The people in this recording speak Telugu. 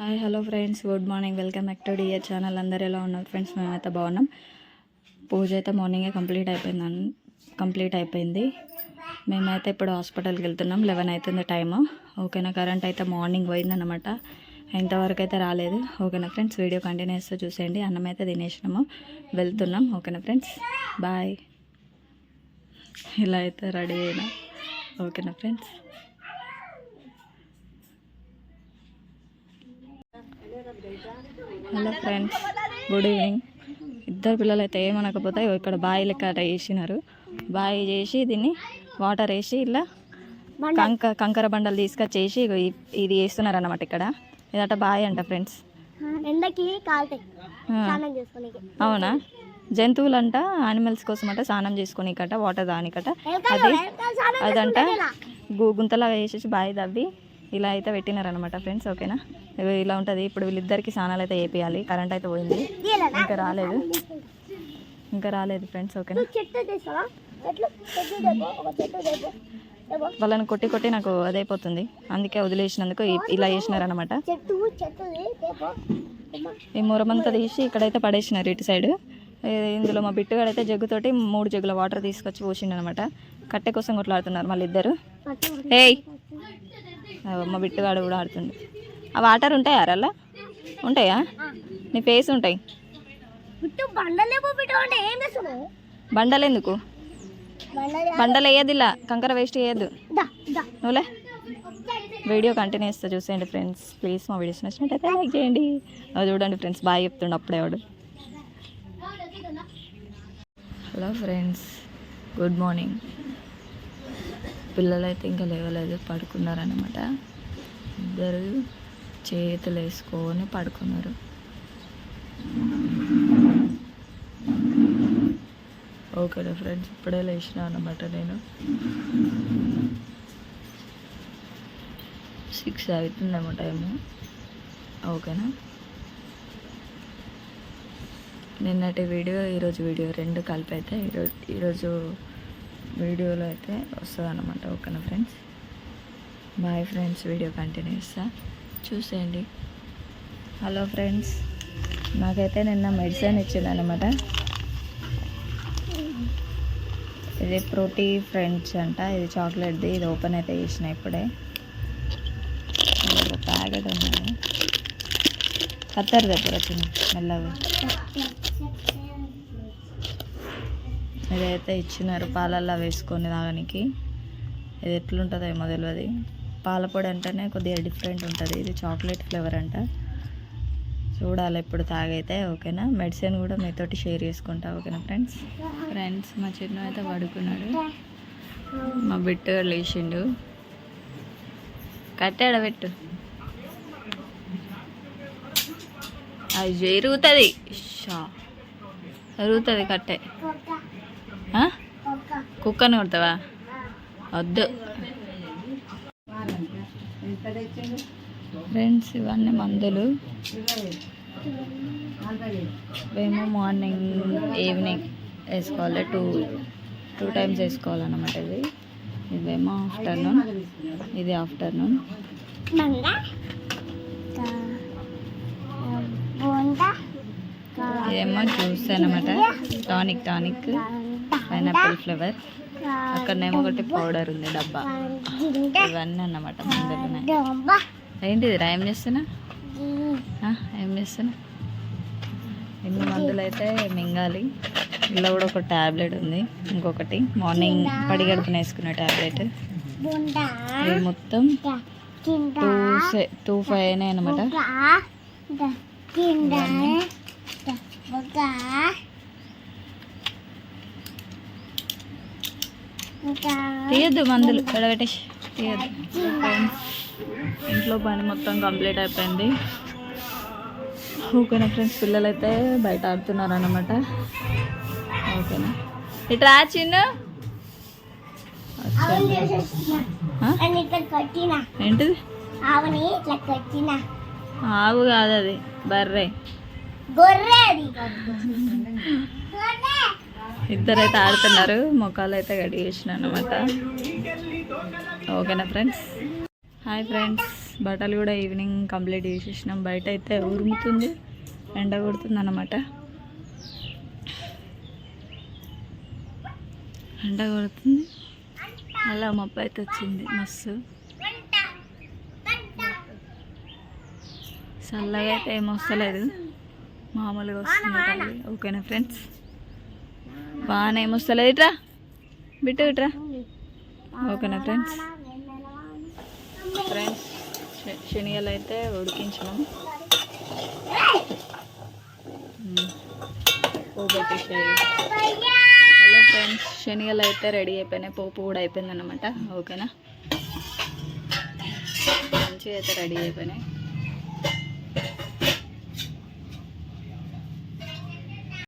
Hi hello friends. Good morning. Welcome back to dear channel. అందరు ఎలా ఉన్నారు ఫ్రెండ్స్? మేమైతే బాగున్నాం. పూజ అయితే మార్నింగే కంప్లీట్ అయిపోయింది కంప్లీట్ అయిపోయింది. మేమైతే ఇప్పుడు హాస్పిటల్కి వెళ్తున్నాం. లెవెన్ అవుతుంది టైము ఓకేనా? కరెంట్ అయితే మార్నింగ్ పోయిందనమాట ఇంతవరకు అయితే రాలేదు. ఓకేనా ఫ్రెండ్స్? వీడియో కంటిన్యూ చూసేయండి. అన్నం అయితే తినేసినాము. వెళ్తున్నాం. ఓకేనా ఫ్రెండ్స్? బాయ్ ఇలా అయితే రెడీ అయినా. ఓకేనా friends? Hello friends good evening. ఇద్దరు పిల్లలు అయితే ఏమనకపోతే ఇక్కడ బావి లెక్క వేసినారు బావి చేసి దీన్ని వాటర్ వేసి ఇలా కంక కంకర బండలు తీసుకొచ్చేసి ఇది వేస్తున్నారు అన్నమాట ఇక్కడ. ఇదట బావి అంట ఫ్రెండ్స్. అవునా? జంతువులంట యానిమల్స్ కోసం అంట స్నానం చేసుకోనికట వాటర్ దానికట అది అదంట గుంతలాగా వేసేసి బావి తవ్వి ఇలా అయితే పెట్టినారనమాట ఫ్రెండ్స్ ఓకేనా? ఇలా ఉంటుంది. ఇప్పుడు వీళ్ళిద్దరికి స్నానాలు అయితే వేపియాలి కరెంట్ అయితే పోయింది. ఇంకా రాలేదు. ఇంకా రాలేదు ఫ్రెండ్స్ ఓకేనా? వాళ్ళని కొట్టి కొట్టి నాకు అదైపోతుంది. అందుకే వదిలేసినందుకు ఇలా వేసినారనమాట ఈ మురమంతా తీసి ఇక్కడైతే పడేసినారు ఇటు సైడ్. ఇందులో మా బిట్టుగాడు అయితే జగ్గుతోటి మూడు జగ్గుల వాటర్ తీసుకొచ్చి పోసిండు అనమాట కట్టె కోసం కొట్లాడుతున్నారు మళ్ళీ ఇద్దరు. ఏయ్! మా బిట్టుగాడు కూడా ఆడుతుంది ఆ వాటర్ ఉంటాయా అలా ఉంటాయా? నీ ఫేస్ ఉంటాయి. బండలు ఎందుకు? బండలే వేయద్దు ఇలా కంకర వేస్ట్ చేయొద్దు దా దా. నువ్వులే. వీడియో కంటిన్యూ చేస్తా చూసేయండి ఫ్రెండ్స్ ప్లీజ్ మా వీడియోస్ నచ్చినట్టయితే లైక్ చేయండి. అది చూడండి ఫ్రెండ్స్ బాగా చెప్తుండే అప్పుడే వాడు. హలో ఫ్రెండ్స్ గుడ్ మార్నింగ్ పిల్లలు అయితే ఇంకా లేవలేదు పడుకున్నారనమాట ఇద్దరు చేతులు వేసుకొని పడుకున్నారు ఓకేనా ఫ్రెండ్స్ ఇప్పుడే లేచిన అనమాట నేను. సిక్స్ అవుతుందేమో టైము. ఓకేనా? నిన్నటి వీడియో ఈరోజు వీడియో రెండు కలిపి అయితే ఈరోజు ఈరోజు వీడియోలో అయితే వస్తుంది అనమాట ఓకేనా friends? Bye friends video continue చేస్తా చూసేయండి. హలో ఫ్రెండ్స్ నాకైతే నిన్న మెడిసిన్ ఇచ్చిందనమాట ఇది ప్రోటీ ఫ్రెండ్స్ అంట ఇది చాక్లెట్ది ఇది ఓపెన్ అయితే చేసిన ఇప్పుడే. ఒక ప్యాకెట్ ఉన్నది కత్తర్ దగ్గర వచ్చింది? మెల్లగా. ఇదైతే ఇచ్చినారు పాలల్లో వేసుకొని తాగడానికి ఇది ఎట్లుంటుందో ఏమో తెలియదు పాలపొడి అంటేనే కొద్దిగా డిఫరెంట్ ఉంటుంది. ఇది చాక్లెట్ ఫ్లేవర్ అంట. చూడాలి ఇప్పుడు తాగైతే ఓకేనా? మెడిసిన్ కూడా మీతోటి షేర్ చేసుకుంటా ఓకేనా ఫ్రెండ్స్ ఫ్రెండ్స్ మా చిన్న అయితే పడుకున్నాడు. మా బిట్టు లేచిండు. కట్టాడ పెట్టు. అది జరుగుతుంది. షా జరుగుతుంది కట్టే. కుక్కని కొడతావా? వద్దు. ఫ్రెండ్స్ ఇవన్నీ మందులు. మేము మార్నింగ్ ఈవినింగ్ వేసుకోవాలి. టూ టూ టైమ్స్ వేసుకోవాలన్నమాట ఇది ఇవేమో ఆఫ్టర్నూన్ ఇది ఆఫ్టర్నూన్ ఇదేమో జ్యూస్ అనమాట టానిక్ టానిక్ పైనాపిల్ ఫ్లేవర్. అక్కడనేమో ఒకటి పౌడర్ ఉంది డబ్బా. ఇవన్నీ అన్నమాట డబ్బా ఏంటిది రా ఏం చేస్తున్నా ఏం చేస్తున్నా? ఎన్ని మందులు అయితే మింగాలి. ఇలా కూడా ఒక ట్యాబ్లెట్ ఉంది ఇంకొకటి. మార్నింగ్ పడిగడుపున వేసుకునే ట్యాబ్లెట్ ఇది మొత్తం టూ సే టూ ఫైవ్ అయినాయి అనమాట కింద ఇవన్నీ. ఒక ఇంకా తీయద్దు మందులు. ఎడబెట్టేసి తీయద్దు. ఇంట్లో పని మొత్తం కంప్లీట్ అయిపోయింది. ఓకేనా ఫ్రెండ్స్ పిల్లలు అయితే బయట ఆడుతున్నారు అనమాట ఓకేనా ఇట్రా చిన్ను. ఏంటిది? ఇట్లా ఆవు కాదు అది బర్రె గొర్రె ఇద్దరైతే ఇద్దరు అయితే ఆడుతున్నారు. ముఖాలు అయితే గడిగేసిన అనమాట ఓకేనా ఫ్రెండ్స్? Hi friends. బట్టలు కూడా ఈవినింగ్ కంప్లీట్ చేసేసినాం. బయట అయితే ఉరుముతుంది ఎండ కొడుతుంది అన్నమాట ఎండ కొడుతుంది. అలా మబ్బు అయితే వచ్చింది. మస్తు. చల్లగా అయితే ఏం వస్తలేదు మామూలుగా వస్తుంది ఓకేనా ఫ్రెండ్స్? బాగానే ఏం వస్తలేదు ఇట్రా బిట్టు ఇట్రా. ఓకేనా ఫ్రెండ్స్? ఫ్రెండ్స్ శనిగలు అయితే ఉడికించినాం. మ్మ్. హలో ఫ్రెండ్స్ శనిగలు అయితే రెడీ అయిపోయినాయి. పోపు కూడా అయిపోయింది అనమాట ఓకేనా? మంచిగా అయితే రెడీ అయిపోయినాయి.